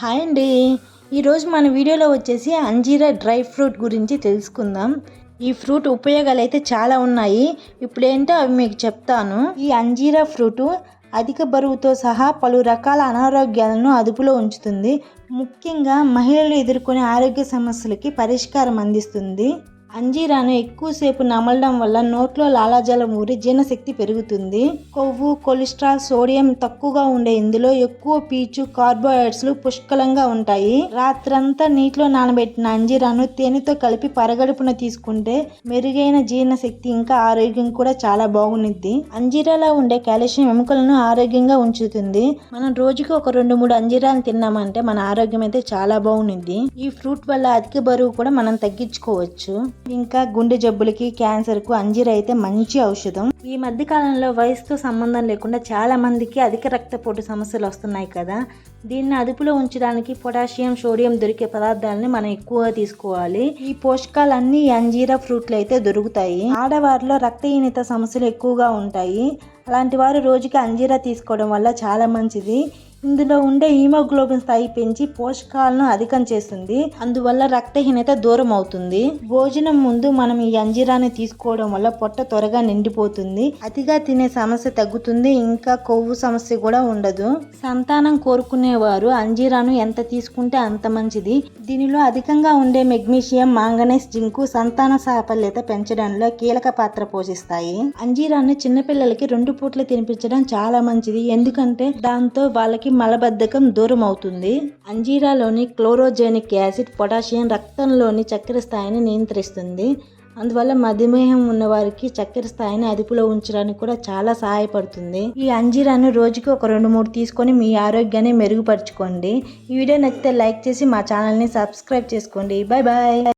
Hi అండి. ఈరోజు మన వీడియోలో వచ్చేసి అంజీరా డ్రై ఫ్రూట్ గురించి తెలుసుకుందాం. ఈ ఫ్రూట్ ఉపయోగాలు అయితే చాలా ఉన్నాయి. ఇప్పుడు ఏంటో అవి మీకు చెప్తాను. ఈ అంజీరా ఫ్రూటు అధిక బరువుతో సహా పలు రకాల అనారోగ్యాలను అదుపులో ఉంచుతుంది. ముఖ్యంగా మహిళలు ఎదుర్కొనే ఆరోగ్య సమస్యలకి పరిష్కారం అందిస్తుంది. అంజీరాను ఎక్కువసేపు నమలడం వల్ల నోట్లో లాలాజలం ఊరి జీర్ణశక్తి పెరుగుతుంది. కొవ్వు కొలెస్ట్రాల్ సోడియం తక్కువగా ఉండే ఇందులో ఎక్కువ పీచు కార్బోహైడ్రేట్స్లు పుష్కలంగా ఉంటాయి. రాత్రంతా నీటిలో నానబెట్టిన అంజీరాను తేనెతో కలిపి పరగడుపున తీసుకుంటే మెరుగైన జీర్ణశక్తి ఇంకా ఆరోగ్యం కూడా చాలా బాగుంది అంజీరాలో ఉండే కాల్షియం ఎముకలను ఆరోగ్యంగా ఉంచుతుంది. మనం రోజుకి ఒక రెండు మూడు అంజీరాలు తిన్నామంటే మన ఆరోగ్యం అయితే చాలా బాగుంది ఈ ఫ్రూట్ వల్ల అధిక బరువు కూడా మనం తగ్గించుకోవచ్చు. ఇంకా గుండె జబ్బులకి క్యాన్సర్కు అంజీర అయితే మంచి ఔషధం. ఈ మధ్య కాలంలో వయసుతో సంబంధం లేకుండా చాలా మందికి అధిక రక్తపోటు సమస్యలు వస్తున్నాయి కదా. దీన్ని అదుపులో ఉంచడానికి పొటాషియం సోడియం దొరికే పదార్థాలని మనం ఎక్కువగా తీసుకోవాలి. ఈ పోషకాలన్నీ ఈ అంజీరా ఫ్రూట్లు అయితే దొరుకుతాయి. ఆడవారిలో రక్తహీనత సమస్యలు ఎక్కువగా ఉంటాయి. అలాంటి వారు రోజుకి అంజీరా తీసుకోవడం వల్ల చాలా మంచిది. ఇందులో ఉండే హీమోగ్లోబిన్ స్థాయి పెంచి పోషకాలను అధికం చేస్తుంది. అందువల్ల రక్తహీనత దూరం అవుతుంది. భోజనం ముందు మనం ఈ అంజీరాన్ని తీసుకోవడం వల్ల పొట్ట త్వరగా నిండిపోతుంది. అతిగా తినే సమస్య తగ్గుతుంది. ఇంకా కొవ్వు సమస్య కూడా ఉండదు. సంతానం కోరుకునేవారు అంజీరాను ఎంత తీసుకుంటే అంత మంచిది. దీనిలో అధికంగా ఉండే మెగ్నీషియం మాంగనైస్ జింకు సంతాన సాఫల్యత పెంచడంలో కీలక పాత్ర పోషిస్తాయి. అంజీరాన్ని చిన్నపిల్లలకి రెండు పూట్లు తినిపించడం చాలా మంచిది. ఎందుకంటే దాంతో వాళ్ళకి మలబద్ధకం దూరం అవుతుంది అంజీరాలోని క్లోరోజెనిక్ యాసిడ్ పొటాషియం రక్తంలోని చక్కెర స్థాయిని నియంత్రిస్తుంది. అందువల్ల మధుమేహం ఉన్న వారికి చక్కెర స్థాయిని అదుపులో ఉంచడానికి కూడా చాలా సహాయపడుతుంది. ఈ అంజీరాను రోజుకి ఒక రెండు మూడు తీసుకొని మీ ఆరోగ్యాన్ని మెరుగుపరచుకోండి. ఈ వీడియో నచ్చితే లైక్ చేసి మా ఛానల్ని సబ్స్క్రైబ్ చేసుకోండి. Bye bye